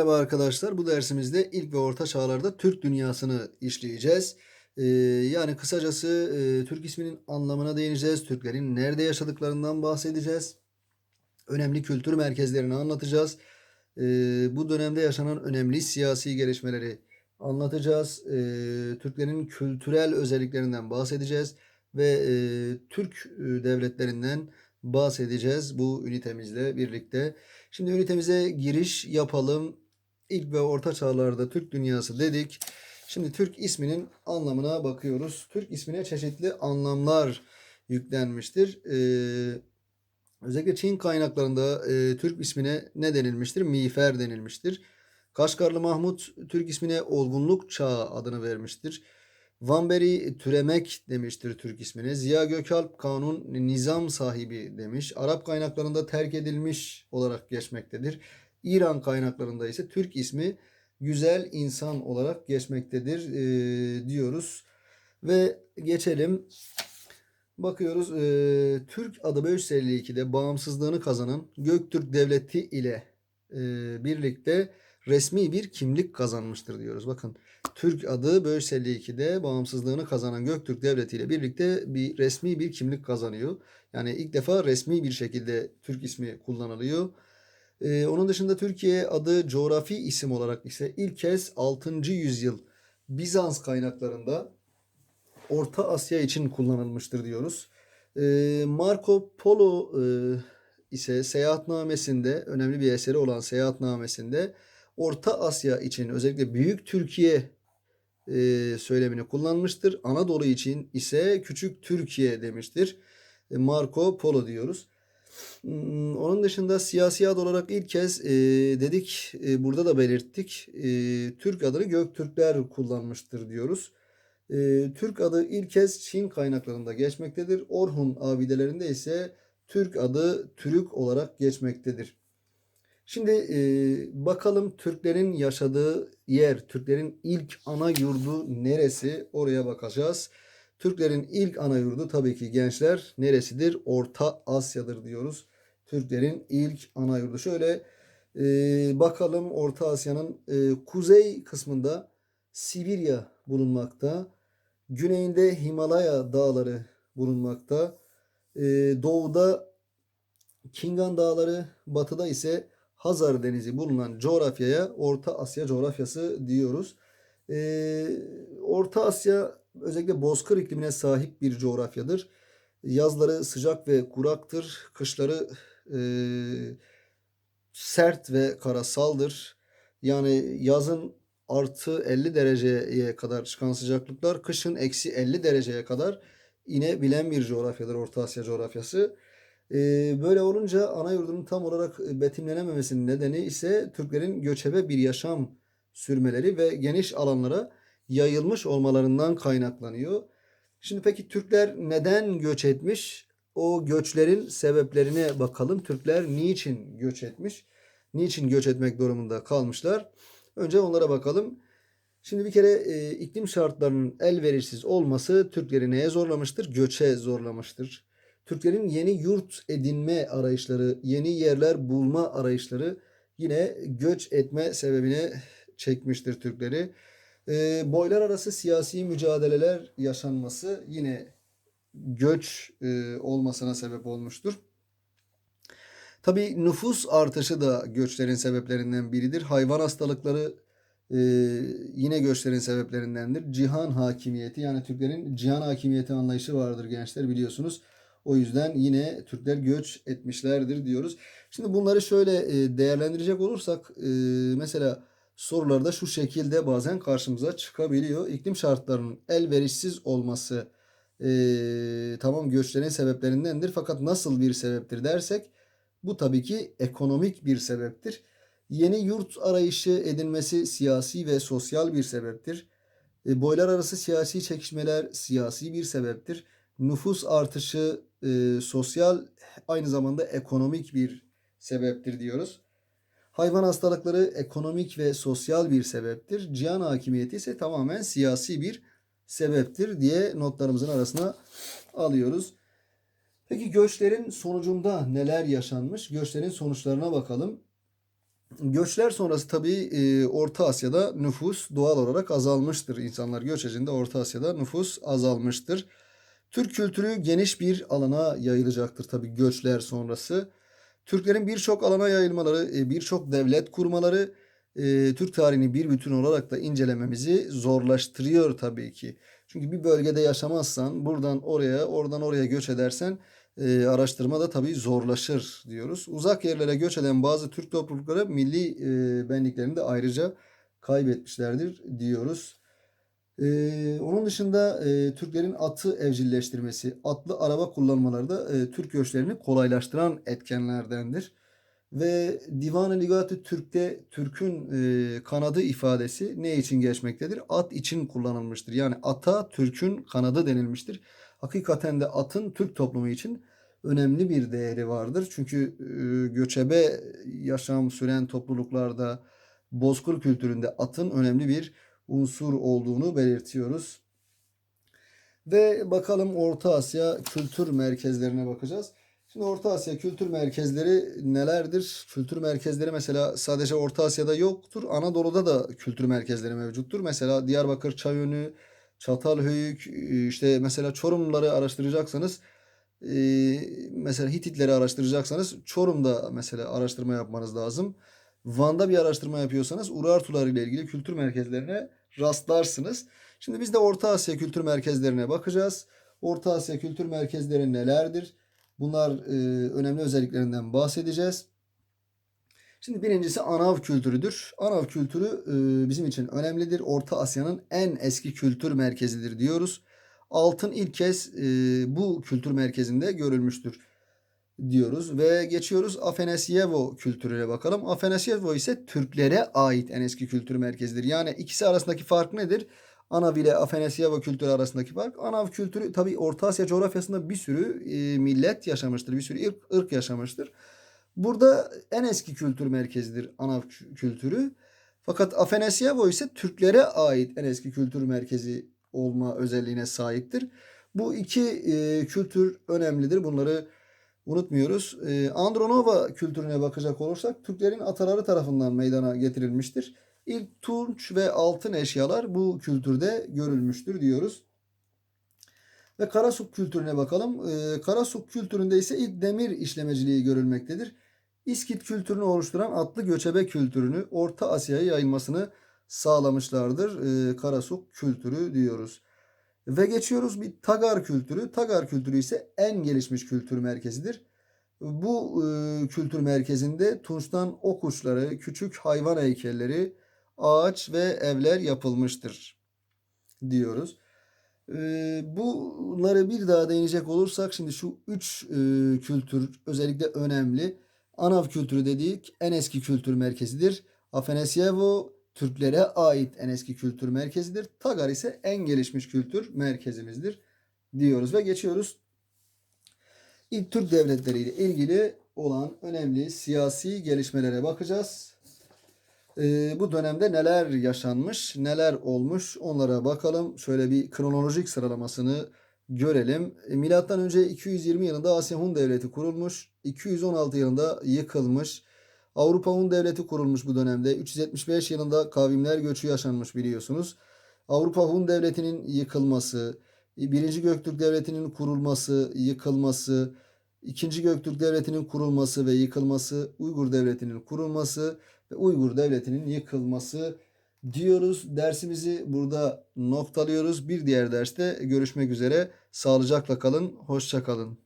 Merhaba arkadaşlar. Bu dersimizde ilk ve orta çağlarda Türk dünyasını işleyeceğiz. Ee, yani kısacası e, Türk isminin anlamına değineceğiz. Türklerin nerede yaşadıklarından bahsedeceğiz. Önemli kültür merkezlerini anlatacağız. Ee, bu dönemde yaşanan önemli siyasi gelişmeleri anlatacağız. Ee, Türklerin kültürel özelliklerinden bahsedeceğiz ve e, Türk e, devletlerinden bahsedeceğiz bu ünitemizle birlikte. Şimdi ünitemize giriş yapalım. İlk ve orta çağlarda Türk dünyası dedik. Şimdi Türk isminin anlamına bakıyoruz. Türk ismine çeşitli anlamlar yüklenmiştir. Ee, özellikle Çin kaynaklarında e, Türk ismine ne denilmiştir? Miğfer denilmiştir. Kaşgarlı Mahmut Türk ismine olgunluk çağı adını vermiştir. Vanberi türemek demiştir Türk ismine. Ziya Gökalp kanun nizam sahibi demiş. Arap kaynaklarında terk edilmiş olarak geçmektedir. İran kaynaklarında ise Türk ismi güzel insan olarak geçmektedir e, diyoruz. Ve geçelim. Bakıyoruz e, Türk adı 552'de bağımsızlığını kazanan Göktürk Devleti ile e, birlikte resmi bir kimlik kazanmıştır diyoruz. Bakın Türk adı 552'de bağımsızlığını kazanan Göktürk Devleti ile birlikte bir resmi bir kimlik kazanıyor. Yani ilk defa resmi bir şekilde Türk ismi kullanılıyor. Ee, onun dışında Türkiye adı coğrafi isim olarak ise ilk kez 6. yüzyıl Bizans kaynaklarında Orta Asya için kullanılmıştır diyoruz. Ee, Marco Polo e, ise seyahatnamesinde önemli bir eseri olan seyahatnamesinde Orta Asya için özellikle Büyük Türkiye e, söylemini kullanmıştır. Anadolu için ise Küçük Türkiye demiştir. E, Marco Polo diyoruz. Hmm, Onun dışında siyasi ad olarak ilk kez e, dedik e, burada da belirttik. E, Türk adını Göktürkler kullanmıştır diyoruz. E, Türk adı ilk kez Çin kaynaklarında geçmektedir. Orhun abidelerinde ise Türk adı Türk olarak geçmektedir. Şimdi e, bakalım Türklerin yaşadığı yer, Türklerin ilk ana yurdu neresi? Oraya bakacağız. Türklerin ilk ana yurdu tabii ki gençler neresidir? Orta Asya'dır diyoruz. Türklerin ilk ana yurdu. Şöyle e, bakalım Orta Asya'nın e, kuzey kısmında Sibirya bulunmakta. Güneyinde Himalaya dağları bulunmakta. E, doğuda Kingan dağları, batıda ise Hazar Denizi bulunan coğrafyaya Orta Asya coğrafyası diyoruz. Ee, Orta Asya özellikle bozkır iklimine sahip bir coğrafyadır. Yazları sıcak ve kuraktır. Kışları e, sert ve karasaldır. Yani yazın artı 50 dereceye kadar çıkan sıcaklıklar kışın eksi 50 dereceye kadar inebilen bir coğrafyadır Orta Asya coğrafyası. Ee, böyle olunca ana yurdunun tam olarak betimlenememesinin nedeni ise Türklerin göçebe bir yaşam sürmeleri ve geniş alanlara yayılmış olmalarından kaynaklanıyor. Şimdi peki Türkler neden göç etmiş? O göçlerin sebeplerine bakalım. Türkler niçin göç etmiş? Niçin göç etmek durumunda kalmışlar? Önce onlara bakalım. Şimdi bir kere e, iklim şartlarının elverişsiz olması Türkleri neye zorlamıştır? Göçe zorlamıştır. Türklerin yeni yurt edinme arayışları, yeni yerler bulma arayışları yine göç etme sebebine çekmiştir Türkleri. E, boylar arası siyasi mücadeleler yaşanması yine göç e, olmasına sebep olmuştur. Tabi nüfus artışı da göçlerin sebeplerinden biridir. Hayvan hastalıkları e, yine göçlerin sebeplerindendir. Cihan hakimiyeti yani Türklerin cihan hakimiyeti anlayışı vardır gençler biliyorsunuz. O yüzden yine Türkler göç etmişlerdir diyoruz. Şimdi bunları şöyle e, değerlendirecek olursak e, mesela sorularda şu şekilde bazen karşımıza çıkabiliyor. İklim şartlarının elverişsiz olması e, tamam göçlerin sebeplerindendir. Fakat nasıl bir sebeptir dersek bu tabii ki ekonomik bir sebeptir. Yeni yurt arayışı edinmesi siyasi ve sosyal bir sebeptir. Boylar arası siyasi çekişmeler siyasi bir sebeptir nüfus artışı e, sosyal aynı zamanda ekonomik bir sebeptir diyoruz. Hayvan hastalıkları ekonomik ve sosyal bir sebeptir. Cihan hakimiyeti ise tamamen siyasi bir sebeptir diye notlarımızın arasına alıyoruz. Peki göçlerin sonucunda neler yaşanmış? Göçlerin sonuçlarına bakalım. Göçler sonrası tabii e, Orta Asya'da nüfus doğal olarak azalmıştır. İnsanlar göç Orta Asya'da nüfus azalmıştır. Türk kültürü geniş bir alana yayılacaktır tabii göçler sonrası. Türklerin birçok alana yayılmaları, e, birçok devlet kurmaları e, Türk tarihini bir bütün olarak da incelememizi zorlaştırıyor tabii ki. Çünkü bir bölgede yaşamazsan, buradan oraya, oradan oraya göç edersen e, araştırma da tabii zorlaşır diyoruz. Uzak yerlere göç eden bazı Türk toplulukları milli benliklerini de ayrıca kaybetmişlerdir diyoruz. Ee, onun dışında e, Türklerin atı evcilleştirmesi, atlı araba kullanmaları da e, Türk göçlerini kolaylaştıran etkenlerdendir. Ve Divan-ı Ligat-ı Türk'te Türk'ün e, kanadı ifadesi ne için geçmektedir? At için kullanılmıştır. Yani ata Türk'ün kanadı denilmiştir. Hakikaten de atın Türk toplumu için önemli bir değeri vardır. Çünkü e, göçebe yaşam süren topluluklarda bozkır kültüründe atın önemli bir unsur olduğunu belirtiyoruz. Ve bakalım Orta Asya kültür merkezlerine bakacağız. Şimdi Orta Asya kültür merkezleri nelerdir? Kültür merkezleri mesela sadece Orta Asya'da yoktur. Anadolu'da da kültür merkezleri mevcuttur. Mesela Diyarbakır, Çayönü, Çatalhöyük, işte mesela Çorumları araştıracaksanız e, mesela Hititleri araştıracaksanız Çorum'da mesela araştırma yapmanız lazım. Van'da bir araştırma yapıyorsanız Urartular ile ilgili kültür merkezlerine rastlarsınız. Şimdi biz de Orta Asya kültür merkezlerine bakacağız. Orta Asya kültür merkezleri nelerdir? Bunlar e, önemli özelliklerinden bahsedeceğiz. Şimdi birincisi Anav kültürüdür. Anav kültürü e, bizim için önemlidir. Orta Asya'nın en eski kültür merkezidir diyoruz. Altın ilk kez e, bu kültür merkezinde görülmüştür diyoruz ve geçiyoruz Afenasyevo kültürüne bakalım. Afenasyevo ise Türklere ait en eski kültür merkezidir. Yani ikisi arasındaki fark nedir? Anav ile Afenasyevo kültürü arasındaki fark. Anav kültürü tabi Orta Asya coğrafyasında bir sürü e, millet yaşamıştır. Bir sürü ırk, ırk yaşamıştır. Burada en eski kültür merkezidir Anav kültürü. Fakat Afenasyevo ise Türklere ait en eski kültür merkezi olma özelliğine sahiptir. Bu iki e, kültür önemlidir. Bunları unutmuyoruz. E, Andronova kültürüne bakacak olursak Türklerin ataları tarafından meydana getirilmiştir. İlk tunç ve altın eşyalar bu kültürde görülmüştür diyoruz. Ve Karasuk kültürüne bakalım. E, Karasuk kültüründe ise ilk demir işlemeciliği görülmektedir. İskit kültürünü oluşturan atlı göçebe kültürünü Orta Asya'ya yayılmasını sağlamışlardır. E, Karasuk kültürü diyoruz. Ve geçiyoruz bir Tagar kültürü. Tagar kültürü ise en gelişmiş kültür merkezidir. Bu e, kültür merkezinde Tunç'tan ok uçları, küçük hayvan heykelleri, ağaç ve evler yapılmıştır diyoruz. E, bunları bir daha değinecek olursak şimdi şu üç e, kültür özellikle önemli. Anav kültürü dedik en eski kültür merkezidir. Afenasyevo Türklere ait en eski kültür merkezidir. Tagar ise en gelişmiş kültür merkezimizdir diyoruz ve geçiyoruz. İlk Türk devletleriyle ilgili olan önemli siyasi gelişmelere bakacağız. Ee, bu dönemde neler yaşanmış, neler olmuş onlara bakalım. Şöyle bir kronolojik sıralamasını görelim. E, milattan önce 220 yılında Asya Hun Devleti kurulmuş. 216 yılında yıkılmış. Avrupa Hun Devleti kurulmuş bu dönemde. 375 yılında kavimler göçü yaşanmış biliyorsunuz. Avrupa Hun Devleti'nin yıkılması, Birinci Göktürk Devleti'nin kurulması, yıkılması, İkinci Göktürk Devleti'nin kurulması ve yıkılması, Uygur Devleti'nin kurulması ve Uygur Devleti'nin yıkılması diyoruz. Dersimizi burada noktalıyoruz. Bir diğer derste görüşmek üzere. Sağlıcakla kalın, hoşça kalın.